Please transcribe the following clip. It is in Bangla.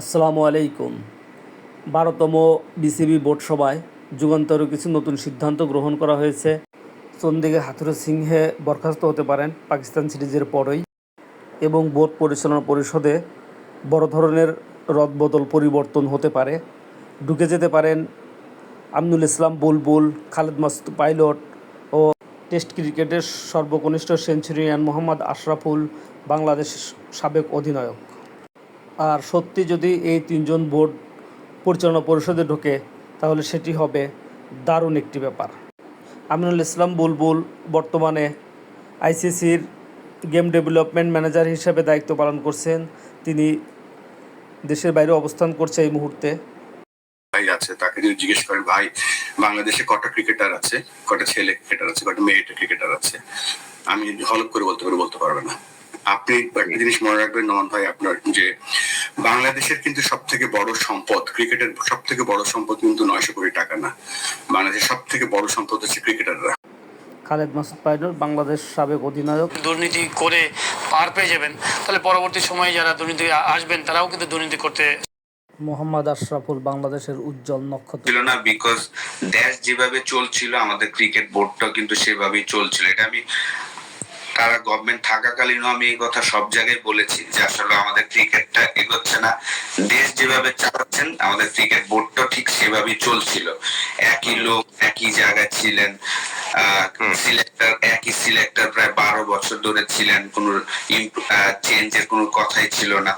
আসসালামু আলাইকুম। বারোতম বিসিবি বোর্ড সভায় যুগান্তরে কিছু নতুন সিদ্ধান্ত গ্রহণ করা হয়েছে। চন্দিকে হাথুরু সিংহে বরখাস্ত হতে পারেন পাকিস্তান সিরিজের পরই এবং বোর্ড পরিচালনা পরিষদে বড় ধরনের রদবদল পরিবর্তন হতে পারে। ঢুকে যেতে পারেন আমিনুল ইসলাম, বুলবুল, খালেদ মাসুদ পাইলট ও টেস্ট ক্রিকেটের সর্বকনিষ্ঠ সেঞ্চুরিয়ান মোহাম্মদ আশরাফুল বাংলাদেশ সাবেক অধিনায়ক। আর সত্যি যদি এই তিনজন বোর্ড পরিচালনা পরিষদে ঢোকে, তাহলে সেটি হবে দারুণ একটি ব্যাপার। আমিনুল ইসলাম বুলবুল বর্তমানে আইসিসির গেম ডেভেলপমেন্ট ম্যানেজার হিসেবে দায়িত্ব পালন করছেন। তিনি দেশের বাইরে অবস্থান করছে এই মুহূর্তে। ভাই আছে, তাকে যদি জিজ্ঞেস করেন, ভাই, বাংলাদেশে কটা ক্রিকেটার আছে? কটা ছেলে ক্রিকেটার আছে? কটা মেয়ে ক্রিকেটার আছে? আমি হলপ করে বলতে পারি, বলতে পারবে না। আপনি একটা জিনিস মনে রাখবেন নমন ভাই আপনার যে বাংলাদেশের কিন্তু সব থেকে বড় সম্পদ ক্রিকেটের সব থেকে বড় সম্পদ কিন্তু নয়শো কোটি টাকা না। বাংলাদেশের সব থেকে বড় সম্পদ হচ্ছে ক্রিকেটাররা। খালেদ মাসুদ পাইলট বাংলাদেশ সাবেক অধিনায়ক। দুর্নীতি করে পার পেয়ে যাবেন। তাহলে পরবর্তী সময়ে যারা দুর্নীতি আসবেন তারাও কিন্তু দুর্নীতি করতে মোহাম্মদ আশরাফুল বাংলাদেশের উজ্জ্বল নক্ষত্র। ছিল না বিকজ দেশ যেভাবে চলছিল আমাদের ক্রিকেট বোর্ডটাও কিন্তু সেভাবেই চলছিল। এটা আমি তারা গভর্নমেন্ট থাকাকালীনও আমি এই কথা সব জায়গায় বলেছি যে আসলে আমাদের ক্রিকেটটা এগোচ্ছে না। দেশ যেভাবে চালাচ্ছেন আমাদের ক্রিকেট বোর্ডটা ঠিক সেভাবেই চলছিল। একই লোক একই জায়গায় ছিলেন সিলেক্টর একই সিলেক্টর প্রায় বারো বছর ধরে ছিলেন কোনো চেঞ্জের কোনো কথাই ছিল না।